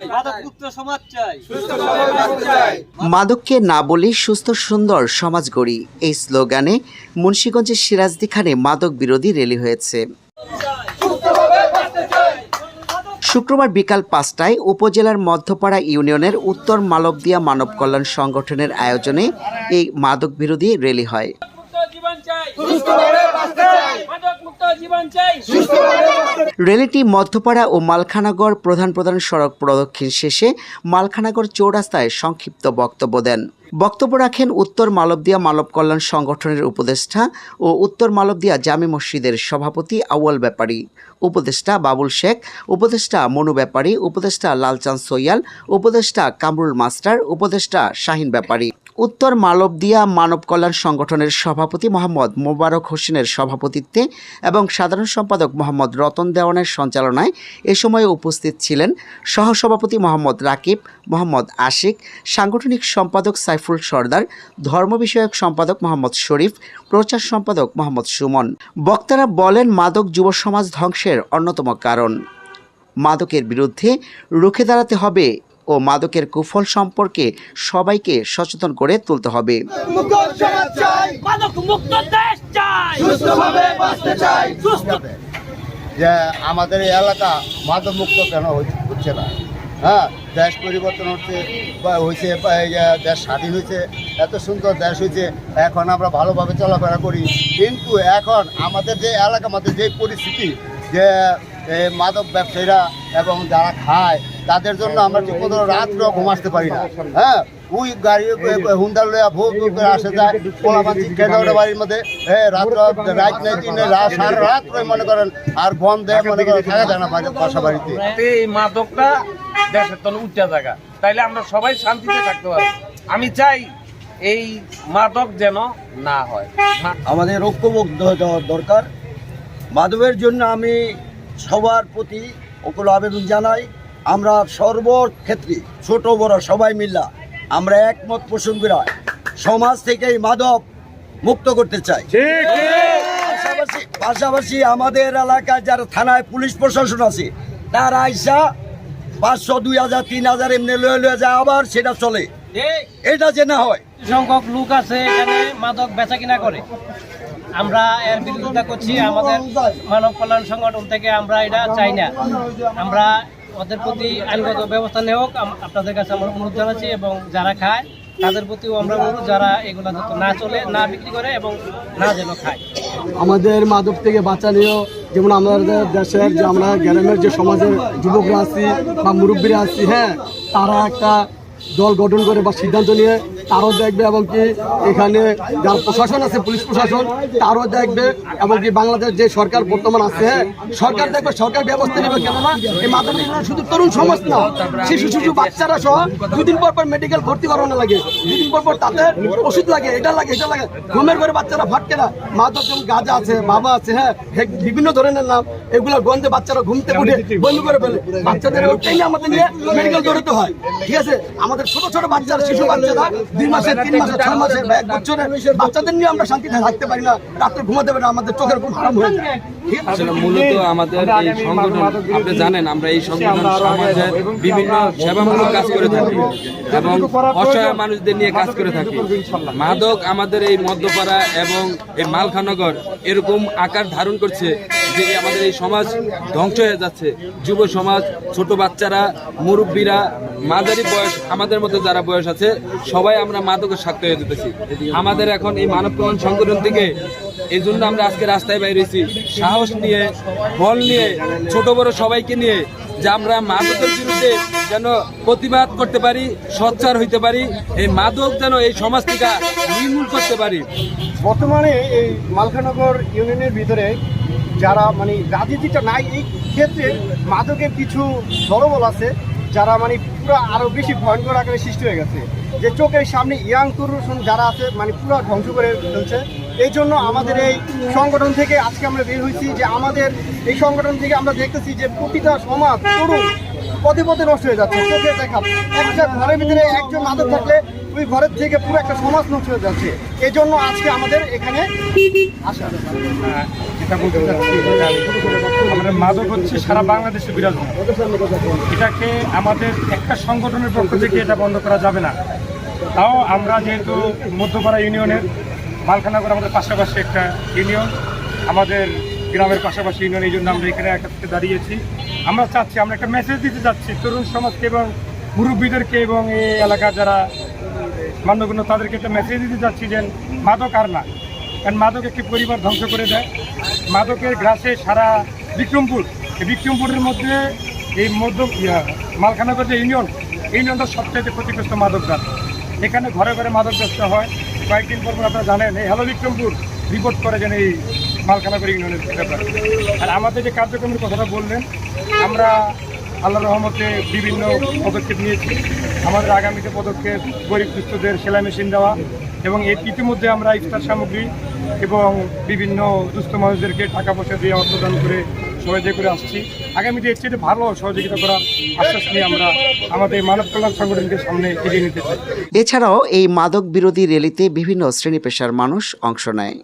মাদকমুক্ত সমাজ চাই। মাদককে না বলি সুস্থ সুন্দর সমাজ গড়ি। এই স্লোগানে মুন্সীগঞ্জের সিরাজদি খানে মাদক বিরোধী র্যালি হয়েছে। শুক্রবার বিকাল পাঁচটায় উপজেলার মধ্যপাড়া ইউনিয়নের উত্তর মালবদিয়া মানব কল্যাণ সংগঠনের আয়োজনে এই মাদক বিরোধী র্যালি হয় মুক্ত জীবন চাই সুস্থভাবে বাঁচতে চাই মাদক র্যালিটি মধ্যপাড়া ও মালখানাগর প্রধান প্রধান সড়ক প্রদক্ষিণ শেষে মালখানাগর চৌরাস্তায় সংক্ষিপ্ত বক্তব্য দেন। বক্তব্য রাখেন উত্তর মালবদিয়া মানব কল্যাণ সংগঠনের উপদেষ্টা ও উত্তর মালবদিয়া জামে মসজিদের সভাপতি, আউয়াল ব্যাপারী উপদেষ্টা বাবুল শেখ, উপদেষ্টা মনু ব্যাপারী, উপদেষ্টা লালচাঁদ সৈয়াল, উপদেষ্টা কামরুল মাস্টার, উপদেষ্টা শাহিন ব্যাপারী। উত্তর মালবদিয়া মানব কল্যাণ সংগঠনের সভাপতি মোহাম্মদ মোবারক হোসেনের সভাপতিত্বে এবং সাধারণ সম্পাদক মোহাম্মদ রতন দেওয়ানের সঞ্চালনায় এ সময় উপস্থিত ছিলেন সহসভাপতি মোহাম্মদ রাকিব, মোহাম্মদ আশিক, সাংগঠনিক সম্পাদক সাইফুল সর্দার ধর্ম বিষয়ক সম্পাদক মোহাম্মদ শরীফ প্রচার সম্পাদক মোহাম্মদ সুমন। বক্তারা বলেন মাদক যুব সমাজ ধ্বংসের অন্যতম কারণ। মাদকের বিরুদ্ধে রুখে দাঁড়াতে হবে ও মাদকের কুফল সম্পর্কে সবাইকে সচেতন করে তুলতে হবে। মাদক মুক্ত দেশ চাই। সুস্থ যে আমাদের এই এলাকা মাদক মুক্ত কেন হচ্ছে না? হ্যাঁ দেশ পরিবর্তন হচ্ছে হয়েছে দেশ স্বাধীন হয়েছে এত সুন্দর দেশ হয়েছে এখন আমরা ভালোভাবে চলাফেরা করি। কিন্তু এখন আমাদের যে এলাকা, আমাদের যে পরিস্থিতি, যে মাদক ব্যবসায়ীরা এবং যারা খায় তাদের জন্য আমরা ঠিক মতো রাত্রেও ঘুমাতে পারি না। হ্যাঁ? ওই গাড়ি হুন্ডা ভোর ভোর করে আসে যায় পোলাপান ওঠে বাড়ির মধ্যে। হ্যাঁ রাত্র রাত নেই দিন রাত সারা রাত মনে করেন আর বন্ধে মনে করেন থাকা যায় না বাসা বাড়িতে। এই মাদকটা দেশের তলে উচ্চা জায়গা তাইলে আমরা সবাই শান্তিতে থাকতে পারব। আমি চাই এই মাদক যেন না হয়। আমাদের ঐক্যবদ্ধ হওয়া দরকার। মাদকের জন্য আমি সবার প্রতি ওগুলো আবেদন জানাই। আমরা সর্বক্ষেত্রে ছোট বড় সবাই মিল্লা আমরা একমত পোষণ করে সমাজ থেকে এই মাদক মুক্ত করতে চাই। পাশাপাশি পাশাপাশি আমাদের এলাকায় যারা থানায় পুলিশ প্রশাসন আছে তারা আইসা পাঁচশো দুই হাজার তিন হাজার এমনি লয়ে লয়ে যায় আবার সেটা চলে। এটা যে না হয়। সংখ্যক লোক আছে এখানে মাদক বেচা কিনা করে। আমরা এর বিরোধিতা করছি আমাদের মানব কল্যাণ সংগঠন থেকে আমরা এটা চাই না। আমরা ওদের প্রতি আইনগত ব্যবস্থা নেওয়া আপনাদের কাছে আমরা অনুরোধ জানাচ্ছি এবং যারা খায়, তাদের প্রতিও আমরা অনুরোধ, যারা এগুলো না চলে, না বিক্রি করে এবং না যেন খায়। আমাদের মাদক থেকে বাঁচালেও, যেমন আমাদের দেশের যে আমরা গ্রামের যে সমাজের যুবকরা আছি বা মুরব্বীরা আছি হ্যাঁ তারা একটা দল গঠন করে বা সিদ্ধান্ত নিয়ে তারও দেখবে এবং কি এখানে যার প্রশাসন আছে, পুলিশ প্রশাসন, তারও দেখবে এবং কি বাংলাদেশ যে সরকার বর্তমান আছে, সরকার দেখবে, সরকার ব্যবস্থা নেবে কেননা এই মাদক শুধু তরুণ সমাজ না, শিশু শিশু বাচ্চারা সহ দুদিন পর পর মেডিকেল ভর্তি করানো লাগে, দুদিন পর পর তাদের ওষুধ লাগে, এটা লাগে এটা লাগে। ঘুমের ঘরে বাচ্চারা ফাটকে না, মাদক যেমন গাঁজা আছে, বাবা আছে হ্যাঁ বিভিন্ন ধরনের নাম, এগুলো গন্ধে বাচ্চারা ঘুমতে উঠে বন্ধ করে ফেলে। বাচ্চাদের ওটাই আমাদের নিয়ে মেডিকেল দৌড়াতে হয়, ঠিক আছে? আমাদের ছোট ছোট বাচ্চারা, শিশু বাচ্চারা দুই তিন ছয় এক বছরের বাচ্চাদের নিয়ে আমরা শান্তিতে থাকতে পারি না, রাত্রে ঘুমাতে পারি আমাদের চোখের ঘুম হারাম হয়ে যায়। মাদক আমাদের এই মধ্যপাড়া এবং এই মালখানগর এরকম আকার ধারণ করছে যে আমাদের এই সমাজ ধ্বংস হয়ে যাচ্ছে। যুব সমাজ, ছোট বাচ্চারা, মুরব্বীরা, মাঝারি বয়স, আমাদের মতো যারা বয়স আছে, সবাই আমরা মাদকের সাক্ষ্য হয়ে যেতেছি। আমাদের এখন এই মানব কল্যাণ সংগঠন থেকে এই জন্য আমরা আজকে রাস্তায় বাইরেছি সাহস নিয়ে, বল নিয়ে, ছোট বড় সবাইকে নিয়ে যে আমরা মাদকের বিরুদ্ধে যেন প্রতিবাদ করতে পারি, সোচ্চার হইতে পারি, এই মাদক যেন এই সমাজ থেকে নির্মূল করতে পারি। বর্তমানে এই মালখানগর ইউনিয়নের ভিতরে যারা মানে রাজনীতিটা নাই, এই ক্ষেত্রে মাদকের কিছু দলবল আছে। যারা মানে পুরো আরও বেশি ভয়ঙ্কর আকারে সৃষ্টি হয়ে গেছে। যে চোখের সামনে ইয়াং তরুণ যারা আছে মানে পুরো ধ্বংস করে ফেলছে। এই জন্য আমাদের এই সংগঠন থেকে আজকে আমরা বের হয়েছি যে আমাদের এই সংগঠন থেকে আমরা দেখতেছি যে প্রতিটা সমাজ, তরুণ পথে পথে নষ্ট হয়ে যাচ্ছে। চোখে দেখা, একটা ঘরের ভিতরে একজন মাদক থাকলে ওই ঘরের থেকে পুরো একটা সমাজ নষ্ট হয়ে যাচ্ছে। এই জন্য আজকে আমাদের এখানে আমাদের মাদক হচ্ছে সারা বাংলাদেশে বিরাজমান। এটাকে আমাদের একটা সংগঠনের পক্ষ থেকে এটা বন্ধ করা যাবে না। তাও আমরা যেহেতু মধ্যপাড়া ইউনিয়নের মালখানাগর আমাদের পাশাপাশি একটা ইউনিয়ন, আমাদের গ্রামের পাশাপাশি ইউনিয়ন, এই জন্য আমরা এখানে একসাথে দাঁড়িয়েছি। আমরা চাচ্ছি, আমরা একটা মেসেজ দিতে চাচ্ছি, তরুণ সমাজকে এবং মুরব্বীদেরকে এবং এই এলাকার যারা মান্যগণ্য তাদেরকে একটা মেসেজ দিতে চাচ্ছি যে, মাদক আর না। কারণ মাদক একটি পরিবার ধ্বংস করে দেয়। মাদকের গ্রাসে সারা বিক্রমপুর, এই বিক্রমপুরের মধ্যে এই মধ্য মালখানগর যে ইউনিয়ন ইউনিয়নটা সবচাইতে ক্ষতিগ্রস্ত মাদক গ্রাস এখানে ঘরে ঘরে মাদক ব্যস্ত হয়। কয়েকদিন পর আপনারা জানেন, এই হ্যালো বিক্রমপুর রিপোর্ট করে যেন এই মালখানগর ইউনিয়নের ব্যাপারে। আর আমাদের যে কার্যক্রমের কথাটা বললেন, আমরা আল্লাহ রহমতে বিভিন্ন পদক্ষেপ নিয়েছি। আমাদের আগামীতে পদক্ষেপ গরিব দুস্থদের সেলাই মেশিন দেওয়া এবং এর ইতিমধ্যে আমরা ইফতার সামগ্রী এবং বিভিন্ন দুস্থ মানুষদেরকে টাকা পয়সা দিয়ে অর্থদান করে সহযোগিতা করে আসছি। আগামীতে এর চেয়ে ভালো সহযোগিতা করার আশ্বাস নিয়ে আমরা আমাদের মানব কল্যাণ সংগঠনকে সামনে এগিয়ে নিতে চাই। এছাড়াও এই মাদক বিরোধী র্যালিতে বিভিন্ন শ্রেণি পেশার মানুষ অংশ নেয়।